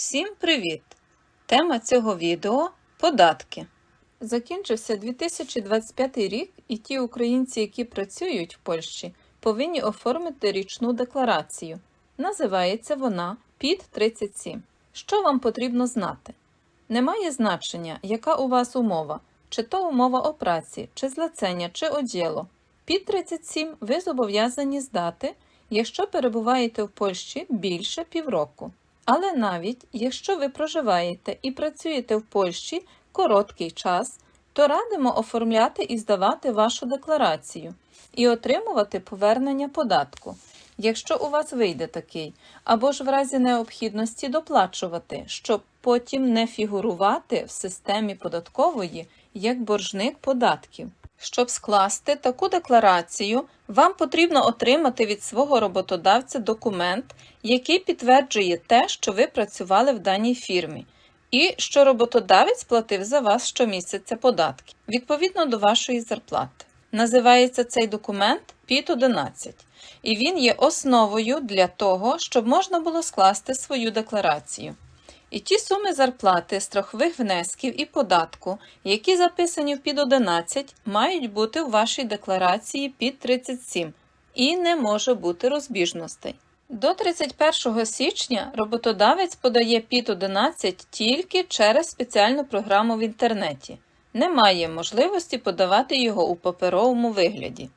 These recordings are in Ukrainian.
Всім привіт! Тема цього відео податки. Закінчився 2025 рік, і ті українці, які працюють в Польщі, повинні оформити річну декларацію. Називається вона ПІД 37. Що вам потрібно знати? Немає значення, яка у вас умова, чи то умова о праці, чи злецення, чи оділо. Під 37 ви зобов'язані здати, якщо перебуваєте в Польщі більше півроку. Але навіть якщо ви проживаєте і працюєте в Польщі короткий час, то радимо оформляти і здавати вашу декларацію і отримувати повернення податку, якщо у вас вийде такий, або ж в разі необхідності доплачувати, щоб потім не фігурувати в системі податкової як боржник податків. Щоб скласти таку декларацію, вам потрібно отримати від свого роботодавця документ, який підтверджує те, що ви працювали в даній фірмі, і що роботодавець платив за вас щомісяця податки відповідно до вашої зарплати. Називається цей документ під 11 і він є основою для того, щоб можна було скласти свою декларацію. І ті суми зарплати, страхових внесків і податку, які записані в під 11, мають бути у вашій декларації під 37 і не може бути розбіжностей. До 31 січня роботодавець подає під 11 тільки через спеціальну програму в інтернеті. Немає можливості подавати його у паперовому вигляді.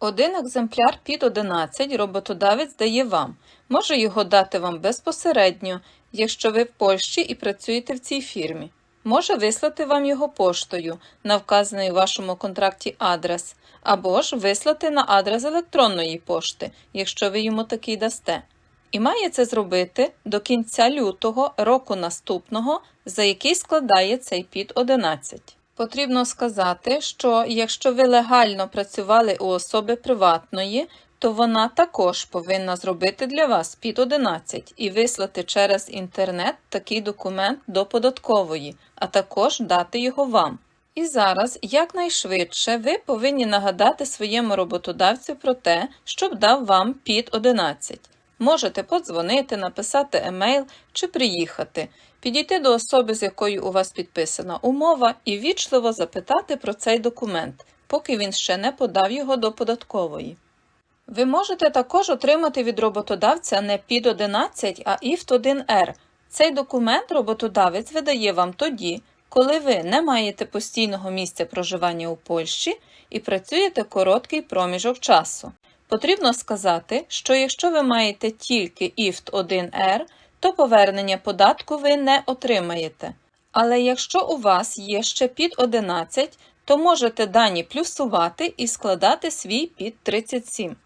Один екземпляр під 11 роботодавець дає вам, може його дати вам безпосередньо, якщо ви в Польщі і працюєте в цій фірмі. Може вислати вам його поштою на вказаний у вашому контракті адрес, або ж вислати на адрес електронної пошти, якщо ви йому такий дасте. І має це зробити до кінця лютого року наступного, за який складає цей під 11. Потрібно сказати, що якщо ви легально працювали у особи приватної, то вона також повинна зробити для вас під 11 і вислати через інтернет такий документ до податкової, а також дати його вам. І зараз якнайшвидше ви повинні нагадати своєму роботодавцю про те, щоб дав вам під 11. Можете подзвонити, написати емейл чи приїхати, підійти до особи, з якою у вас підписана умова, і вічливо запитати про цей документ, поки він ще не подав його до податкової. Ви можете також отримати від роботодавця не під 11, а іфт 1Р. Цей документ роботодавець видає вам тоді, коли ви не маєте постійного місця проживання у Польщі і працюєте короткий проміжок часу. Потрібно сказати, що якщо ви маєте тільки іфт 1Р, то повернення податку ви не отримаєте. Але якщо у вас є ще під 11, то можете дані плюсувати і складати свій під 37.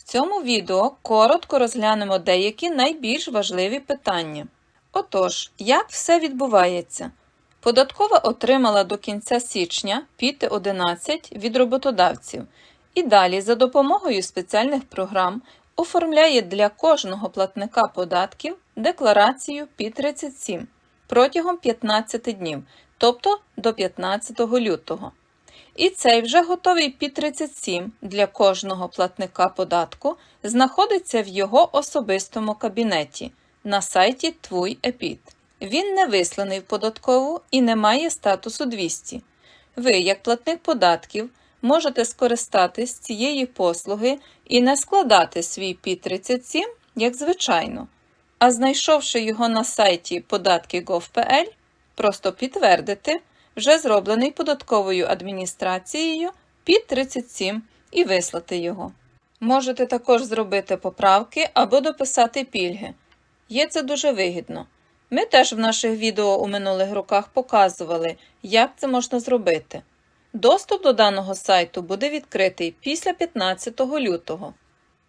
В цьому відео коротко розглянемо деякі найбільш важливі питання. Отож, як все відбувається? Податкова отримала до кінця січня під 11 від роботодавців і далі за допомогою спеціальних програм оформляє для кожного платника податків декларацію під 37 протягом 15 днів, тобто до 15 лютого. І цей вже готовий під 37 для кожного платника податку знаходиться в його особистому кабінеті на сайті Твій ЕПІД. Він не висланий в податкову і не має статусу 200. Ви, як платник податків, можете скористатись цієї послуги і не складати свій під 37, як звичайно, а знайшовши його на сайті податки.gov.pl, просто підтвердити вже зроблений податковою адміністрацією під 37 і вислати його. Можете також зробити поправки або дописати пільги. Є це дуже вигідно. Ми теж в наших відео у минулих роках показували, як це можна зробити. Доступ до даного сайту буде відкритий після 15 лютого.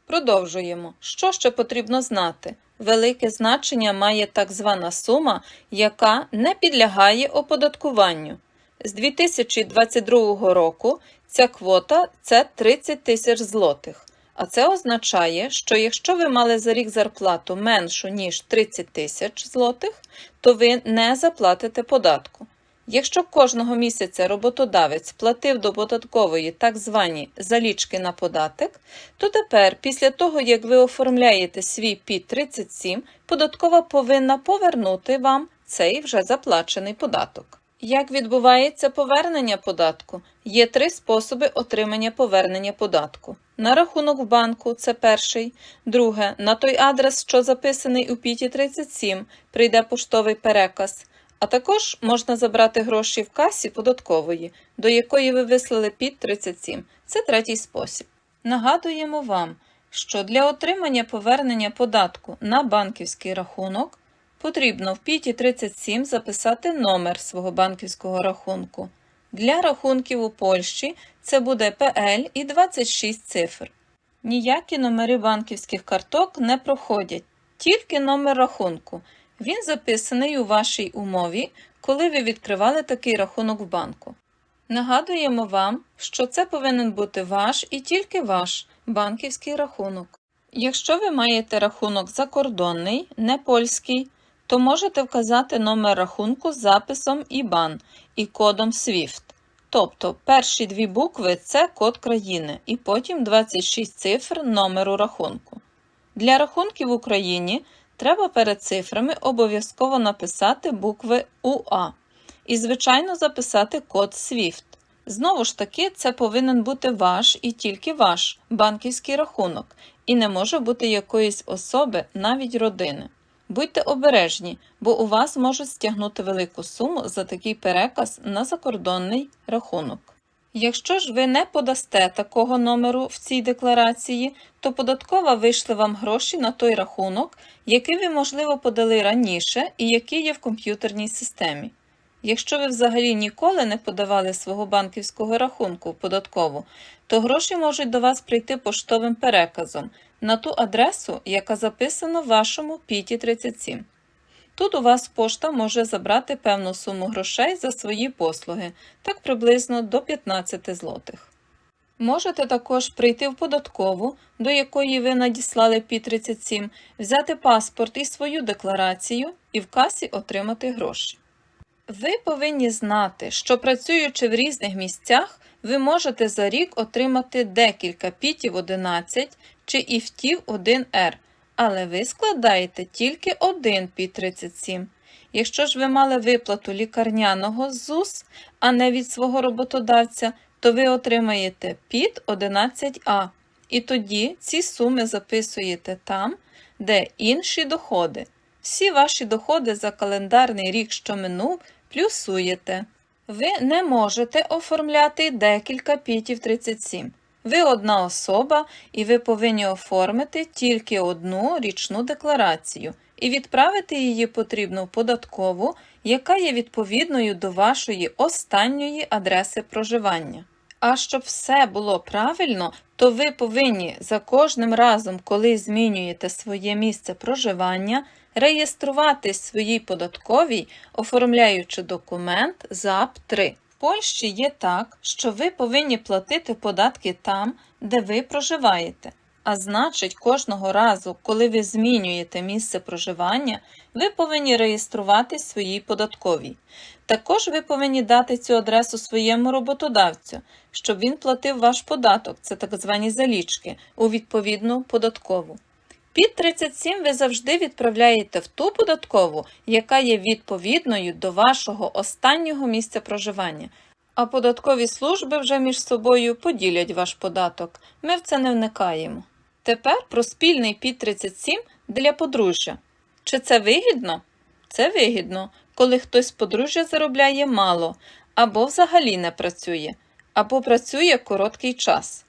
Продовжуємо. Що ще потрібно знати? Велике значення має так звана сума, яка не підлягає оподаткуванню. З 2022 року ця квота це 30 тисяч злотих. А це означає, що якщо ви мали за рік зарплату меншу, ніж 30 тисяч злотих, то ви не заплатите податку. Якщо кожного місяця роботодавець платив до податкової так звані залічки на податок, то тепер, після того, як ви оформляєте свій ПІТ 37, податкова повинна повернути вам цей вже заплачений податок. Як відбувається повернення податку? Є три способи отримання повернення податку. На рахунок в банку це перший. Друге, на той адрес, що записаний у піті 37, прийде поштовий переказ. А також можна забрати гроші в касі податкової, до якої ви вислали під 37. Це третій спосіб. Нагадуємо вам, що для отримання повернення податку на банківський рахунок потрібно в піті 37 записати номер свого банківського рахунку. Для рахунків у Польщі це буде ПЛ і 26 цифр. Ніякі номери банківських карток не проходять, тільки номер рахунку. Він записаний у вашій умові, коли ви відкривали такий рахунок в банку. Нагадуємо вам, що це повинен бути ваш і тільки ваш банківський рахунок. Якщо ви маєте рахунок закордонний, не польський, то можете вказати номер рахунку з записом IBAN і кодом SWIFT. Тобто перші дві букви це код країни і потім 26 цифр номеру рахунку. Для рахунків в Україні треба перед цифрами обов'язково написати букви УА і, звичайно, записати код SWIFT. Знову ж таки, це повинен бути ваш і тільки ваш банківський рахунок, і не може бути якоїсь особи, навіть родини. Будьте обережні, бо у вас можуть стягнути велику суму за такий переказ на закордонний рахунок. Якщо ж ви не подасте такого номеру в цій декларації, то податкова вийшли вам гроші на той рахунок, який ви, можливо, подали раніше і який є в комп'ютерній системі. Якщо ви взагалі ніколи не подавали свого банківського рахунку податкову, то гроші можуть до вас прийти поштовим переказом на ту адресу, яка записана в вашому піті 37. Тут у вас пошта може забрати певну суму грошей за свої послуги, так приблизно до 15 злотих. Можете також прийти в податкову, до якої ви надіслали пі 37, взяти паспорт і свою декларацію і в касі отримати гроші. Ви повинні знати, що працюючи в різних місцях, ви можете за рік отримати декілька пітів 11 чи іфтів 1Р, але ви складаєте тільки один піт 37. Якщо ж ви мали виплату лікарняного з ЗУС, а не від свого роботодавця, то ви отримаєте під 11А. І тоді ці суми записуєте там, де інші доходи. Всі ваші доходи за календарний рік, що минув, плюсуєте. Ви не можете оформляти декілька пітів 37. Ви одна особа, і ви повинні оформити тільки одну річну декларацію, і відправити її потрібно в податкову, яка є відповідною до вашої останньої адреси проживання. А щоб все було правильно, то ви повинні за кожним разом, коли змінюєте своє місце проживання, реєструвати своїй податковій, оформляючи документ ЗАП 3. Польщі є так, що ви повинні платити податки там, де ви проживаєте. А значить, кожного разу, коли ви змінюєте місце проживання, ви повинні реєструвати своїй податковій. Також ви повинні дати цю адресу своєму роботодавцю, щоб він платив ваш податок, це так звані залічки, у відповідну податкову. Під 37 ви завжди відправляєте в ту податкову, яка є відповідною до вашого останнього місця проживання. А податкові служби вже між собою поділять ваш податок. Ми в це не вникаємо. Тепер про спільний під 37 для подружжя. Чи це вигідно? Це вигідно, коли хтось з подружжя заробляє мало, або взагалі не працює, або працює короткий час.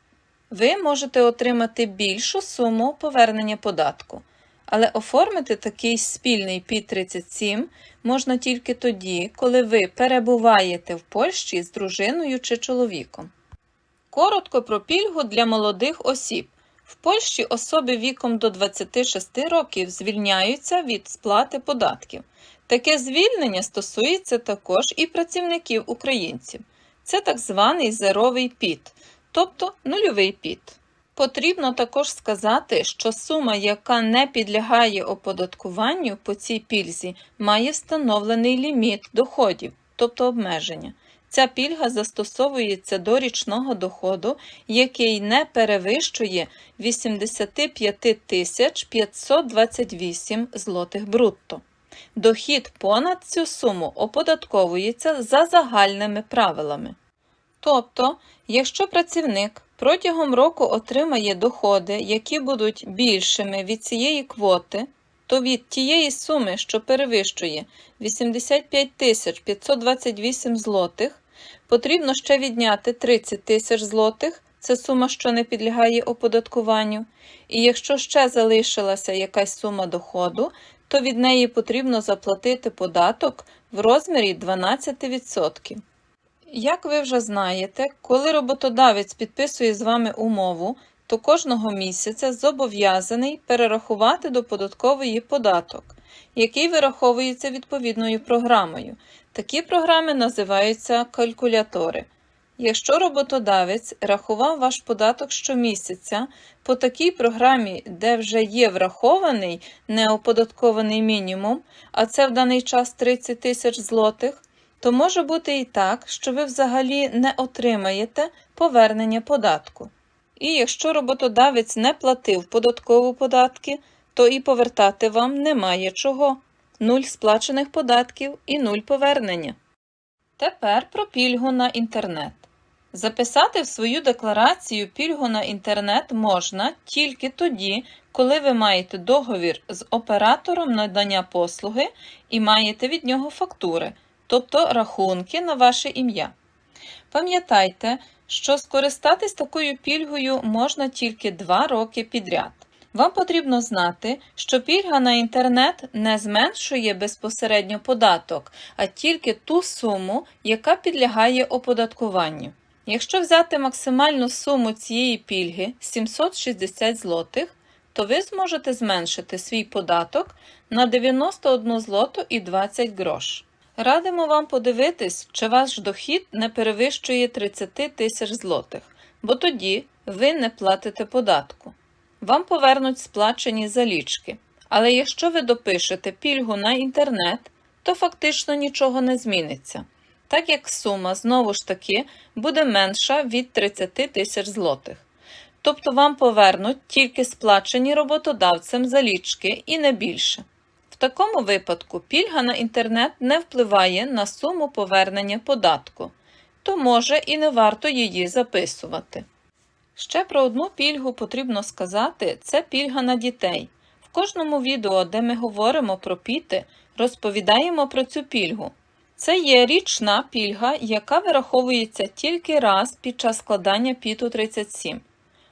Ви можете отримати більшу суму повернення податку, але оформити такий спільний під 37 можна тільки тоді, коли ви перебуваєте в Польщі з дружиною чи чоловіком. Коротко про пільгу для молодих осіб. В Польщі особи віком до 26 років звільняються від сплати податків. Таке звільнення стосується також і працівників українців. Це так званий зеровий піт, тобто нульовий піт. Потрібно також сказати, що сума, яка не підлягає оподаткуванню по цій пільзі, має встановлений ліміт доходів, тобто обмеження. Ця пільга застосовується до річного доходу, який не перевищує 85 тисяч 528 злотих брутто. Дохід понад цю суму оподатковується за загальними правилами. Тобто, якщо працівник протягом року отримає доходи, які будуть більшими від цієї квоти, то від тієї суми, що перевищує 85 528 злотих, потрібно ще відняти 30 тисяч злотих, це сума, що не підлягає оподаткуванню, і якщо ще залишилася якась сума доходу, то від неї потрібно заплатити податок в розмірі 12%. Як ви вже знаєте, коли роботодавець підписує з вами умову, то кожного місяця зобов'язаний перерахувати до податкової податок, який вираховується відповідною програмою. Такі програми називаються калькулятори. Якщо роботодавець рахував ваш податок щомісяця по такій програмі, де вже є врахований неоподаткований мінімум, а це в даний час 30 тисяч злотих, то може бути і так, що ви взагалі не отримаєте повернення податку. І якщо роботодавець не платив податкову податки, то і повертати вам немає чого. Нуль сплачених податків і нуль повернення. Тепер про пільгу на інтернет. Записати в свою декларацію пільгу на інтернет можна тільки тоді, коли ви маєте договір з оператором надання послуги і маєте від нього фактури, тобто рахунки на ваше ім'я. Пам'ятайте, що скористатись такою пільгою можна тільки 2 роки підряд. Вам потрібно знати, що пільга на інтернет не зменшує безпосередньо податок, а тільки ту суму, яка підлягає оподаткуванню. Якщо взяти максимальну суму цієї пільги 760 злотих, то ви зможете зменшити свій податок на 91 злоту і 20 грош. Радимо вам подивитись, чи ваш дохід не перевищує 30 тисяч злотих, бо тоді ви не платите податку. Вам повернуть сплачені залічки. Але якщо ви допишете пільгу на інтернет, то фактично нічого не зміниться, так як сума знову ж таки буде менша від 30 тисяч злотих. Тобто вам повернуть тільки сплачені роботодавцем залічки і не більше. Такому випадку пільга на інтернет не впливає на суму повернення податку, то може і не варто її записувати. Ще про одну пільгу потрібно сказати це пільга на дітей. В кожному відео, де ми говоримо про піти, розповідаємо про цю пільгу. Це є річна пільга, яка вираховується тільки раз під час складання піту 37.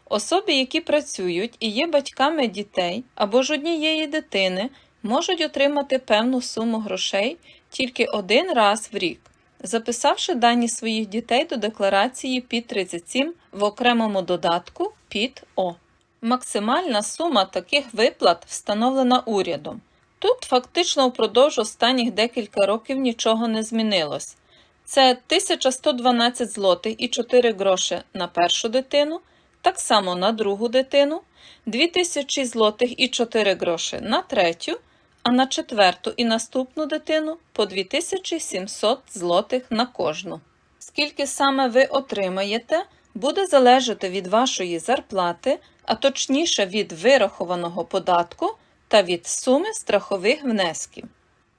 Особи, які працюють і є батьками дітей або ж однієї дитини, можуть отримати певну суму грошей тільки один раз в рік, записавши дані своїх дітей до декларації під 37 в окремому додатку під О. Максимальна сума таких виплат встановлена урядом. Тут фактично впродовж останніх декілька років нічого не змінилось. Це 1112 злотих і 4 гроші на першу дитину, так само на другу дитину, 2000 злотих і 4 гроші на третю, а на четверту і наступну дитину по 2700 злотих на кожну. Скільки саме ви отримаєте, буде залежати від вашої зарплати, а точніше від вирахованого податку та від суми страхових внесків.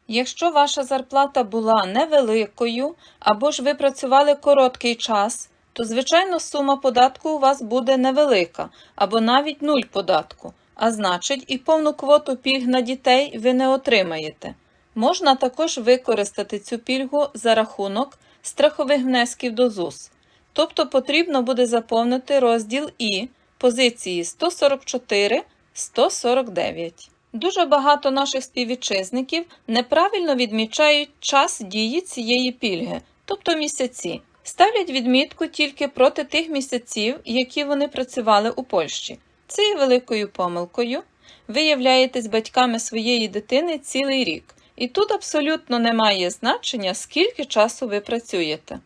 Якщо ваша зарплата була невеликою або ж ви працювали короткий час, то звичайно сума податку у вас буде невелика або навіть нуль податку, а значить і повну квоту пільг на дітей ви не отримаєте. Можна також використати цю пільгу за рахунок страхових внесків до ЗУС, тобто потрібно буде заповнити розділ І позиції 144-149. Дуже багато наших співвітчизників неправильно відмічають час дії цієї пільги, тобто місяці. Ставлять відмітку тільки проти тих місяців, які вони працювали у Польщі. Це є великою помилкою. Ви являєтесь батьками своєї дитини цілий рік, і тут абсолютно немає значення, скільки часу ви працюєте.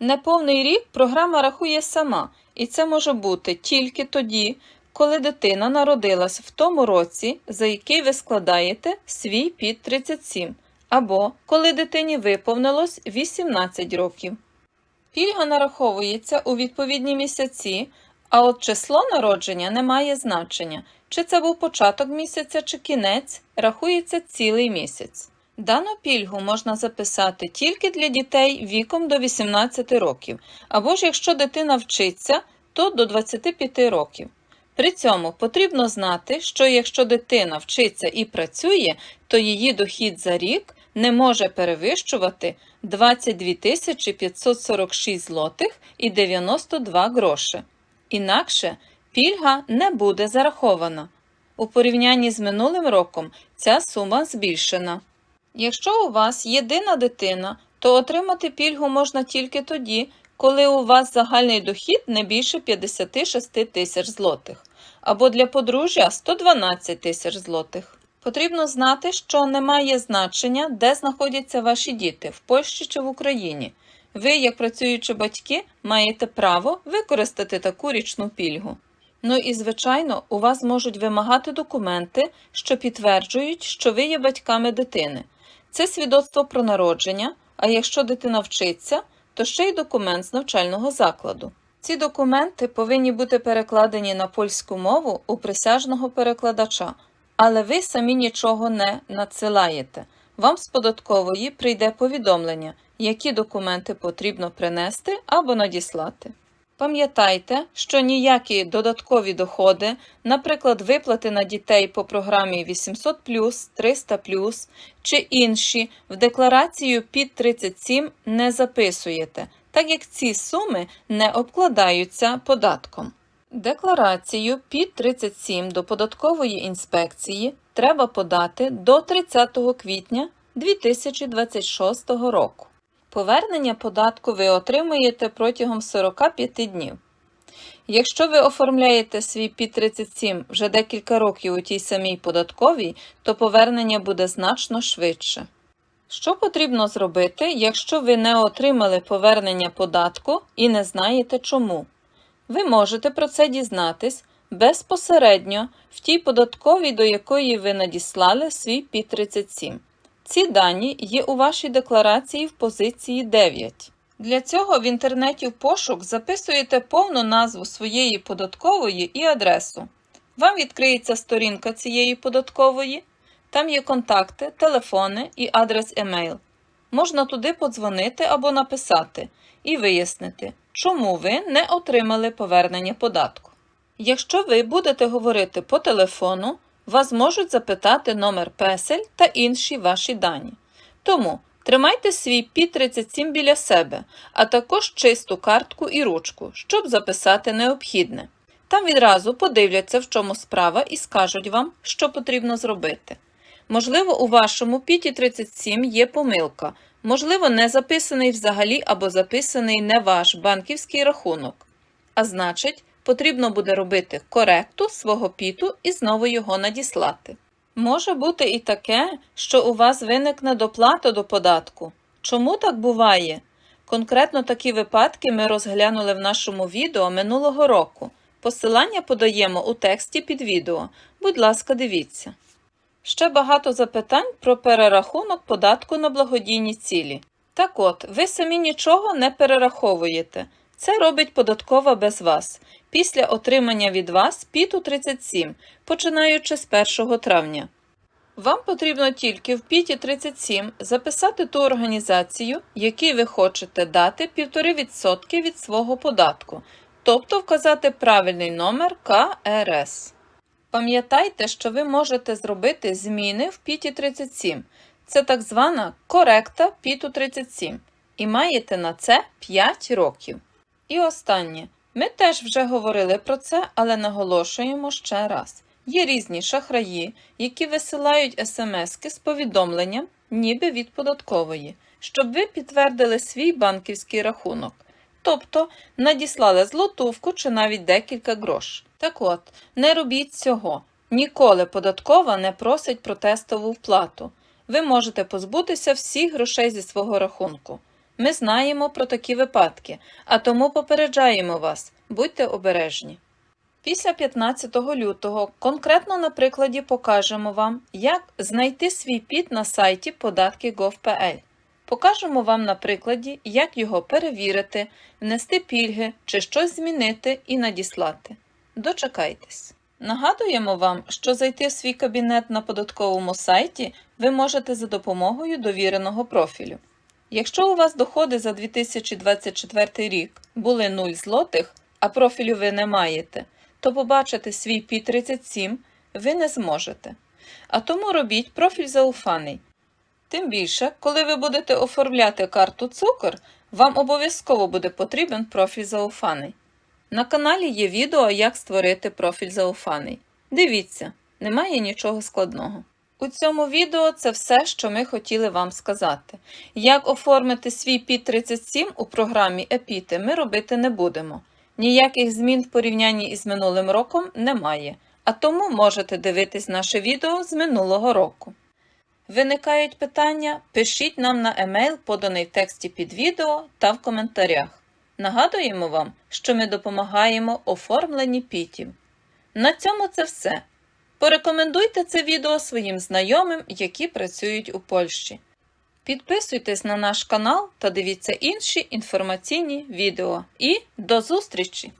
Неповний рік програма рахує сама, і це може бути тільки тоді, коли дитина народилась в тому році, за який ви складаєте свій під 37, або коли дитині виповнилось 18 років. Пільга нараховується у відповідні місяці, а от число народження не має значення, чи це був початок місяця чи кінець, рахується цілий місяць. Дану пільгу можна записати тільки для дітей віком до 18 років, або ж якщо дитина вчиться, то до 25 років. При цьому потрібно знати, що якщо дитина вчиться і працює, то її дохід за рік не може перевищувати 22 546 злотих і 92 гроші. Інакше пільга не буде зарахована. У порівнянні з минулим роком ця сума збільшена. Якщо у вас єдина дитина, то отримати пільгу можна тільки тоді, коли у вас загальний дохід не більше 56 тисяч злотих, або для подружжя 112 тисяч злотих. Потрібно знати, що не має значення, де знаходяться ваші діти в Польщі чи в Україні. Ви, як працюючі батьки, маєте право використати таку річну пільгу. Ну і, звичайно, у вас можуть вимагати документи, що підтверджують, що ви є батьками дитини. Це свідоцтво про народження, а якщо дитина вчиться, то ще й документ з навчального закладу. Ці документи повинні бути перекладені на польську мову у присяжного перекладача, але ви самі нічого не надсилаєте. Вам з податкової прийде повідомлення, які документи потрібно принести або надіслати. Пам'ятайте, що ніякі додаткові доходи, наприклад, виплати на дітей по програмі 800 300 чи інші, в декларацію під 37 не записуєте, так як ці суми не обкладаються податком. Декларацію під 37 до податкової інспекції треба подати до 30 квітня 2026 року. Повернення податку ви отримуєте протягом 45 днів. Якщо ви оформляєте свій під 37 вже декілька років у тій самій податковій, то повернення буде значно швидше. Що потрібно зробити, якщо ви не отримали повернення податку і не знаєте чому? Ви можете про це дізнатись безпосередньо в тій податковій, до якої ви надіслали свій під 37. Ці дані є у вашій декларації в позиції 9. Для цього в інтернеті в пошук записуєте повну назву своєї податкової і адресу. Вам відкриється сторінка цієї податкової, там є контакти, телефони і адрес емейл. Можна туди подзвонити або написати і вияснити, чому ви не отримали повернення податку. Якщо ви будете говорити по телефону, вас можуть запитати номер песель та інші ваші дані. Тому тримайте свій під 37 біля себе, а також чисту картку і ручку, щоб записати необхідне. Там відразу подивляться, в чому справа, і скажуть вам, що потрібно зробити. Можливо, у вашому піті 37 є помилка, можливо, не записаний взагалі або записаний не ваш банківський рахунок. А значить, потрібно буде робити коректу свого піту і знову його надіслати. Може бути і таке, що у вас виникне доплата до податку. Чому так буває? Конкретно такі випадки ми розглянули в нашому відео минулого року. Посилання подаємо у тексті під відео. Будь ласка, дивіться. Ще багато запитань про перерахунок податку на благодійні цілі. Так от, ви самі нічого не перераховуєте. Це робить податкова без вас після отримання від вас піту 37, починаючи з 1 травня. Вам потрібно тільки в піті 37 записати ту організацію, якій ви хочете дати 1,5% від свого податку, тобто вказати правильний номер КРС. Пам'ятайте, що ви можете зробити зміни в піті 37. Це так звана коректа піту 37, і маєте на це 5 років. І останнє. Ми теж вже говорили про це, але наголошуємо ще раз. Є різні шахраї, які висилають смски з повідомленням, ніби від податкової, щоб ви підтвердили свій банківський рахунок, тобто надіслали злотувку чи навіть декілька грош. Так от, не робіть цього. Ніколи податкова не просить про тестову вплату. Ви можете позбутися всіх грошей зі свого рахунку. Ми знаємо про такі випадки, а тому попереджаємо вас, будьте обережні. Після 15 лютого конкретно на прикладі покажемо вам, як знайти свій піт на сайті податки.gov.pl. Покажемо вам на прикладі, як його перевірити, внести пільги чи щось змінити і надіслати. Дочекайтесь. Нагадуємо вам, що зайти в свій кабінет на податковому сайті ви можете за допомогою довіреного профілю. Якщо у вас доходи за 2024 рік були 0 злотих, а профілю ви не маєте, то побачити свій P37 ви не зможете. А тому робіть профіль зауфаний. Тим більше, коли ви будете оформляти карту цукор, вам обов'язково буде потрібен профіль зауфаний. На каналі є відео, як створити профіль зауфаний. Дивіться, немає нічого складного. У цьому відео це все, що ми хотіли вам сказати. Як оформити свій P37 у програмі Епіти ми робити не будемо. Ніяких змін в порівнянні із минулим роком немає, а тому можете дивитись наше відео з минулого року. Виникають питання, пишіть нам на емейл, поданий в тексті під відео та в коментарях. Нагадуємо вам, що ми допомагаємо оформленні пітів. На цьому це все. Порекомендуйте це відео своїм знайомим, які працюють у Польщі. Підписуйтесь на наш канал та дивіться інші інформаційні відео. І до зустрічі!